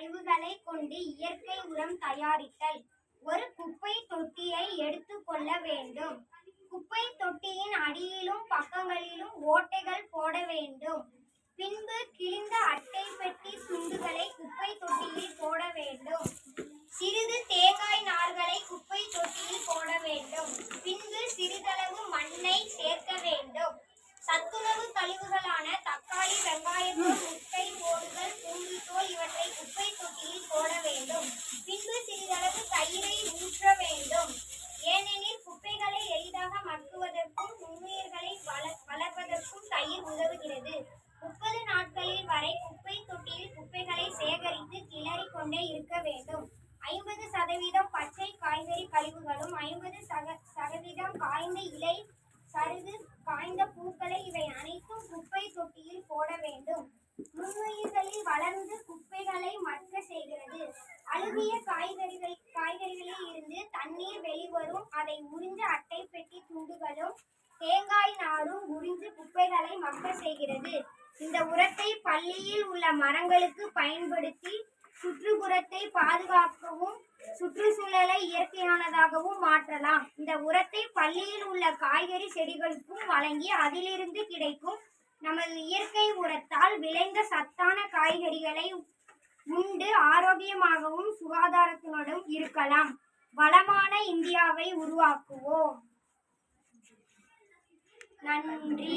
கழிவுகளை கொண்டு இயற்கை உரம் தயாரித்தல். ஒரு குப்பை தொட்டியை எடுத்துக்கொள்ள வேண்டும். குப்பை தொட்டியின் அடியிலும் பக்கங்களிலும் ஓட்டைகள் போட வேண்டும். பின்பு கிழிந்த அட்டை பெட்டி துண்டுகளை குப்பை தொட்டியில் போட வேண்டும். சிறிது தேங்காய் நார்களை குப்பை தொட்டியில் போட வேண்டும். பின்பு சிறிதளவு மண்ணை சே உதவுகிறது. முப்பது நாட்களில் வரை குப்பை தொட்டியில் குப்பைகளை சேகரித்து கிளறி கொண்டே இருக்க வேண்டும். ஐம்பது சதவீதம் பச்சை காய்கறி கழிவுகளும் ஐம்பது சக சதவீதம் காய்ந்த இலை சருகு காய்ந்த பூக்களை இவை அனைத்தும் குப்பை தொட்டியில் போட வேண்டும். நுண்ணுயிர்களில் வளர்ந்து குப்பைகளை மட்க செய்கிறது. அழுகிய காய்கறிகள் காய்கறிகளில் இருந்து தண்ணீர் வெளிவரும். அதை உறிஞ்ச அட்டை பெட்டி துண்டுகளும் தேங்காய் நாரும் உறிஞ்சு மக்க செய்கிறது. இந்த உரத்தை பள்ளியில் உள்ள மரங்களுக்கு பயன்படுத்தி சுற்றுப்புறத்தை பாதுகாக்கவும் சுற்றுச்சூழலை இயற்கையானதாகவும் மாற்றலாம். இந்த உரத்தை பள்ளியில் உள்ள காய்கறி செடிகளுக்கும் வழங்கி அதிலிருந்து கிடைக்கும் நமது இயற்கை உரத்தால் விளைந்த சத்தான காய்கறிகளை உண்டு ஆரோக்கியமாகவும் சுகாதாரத்துடனும் இருக்கலாம். வளமான இந்தியாவை உருவாக்குவோம். நன்றி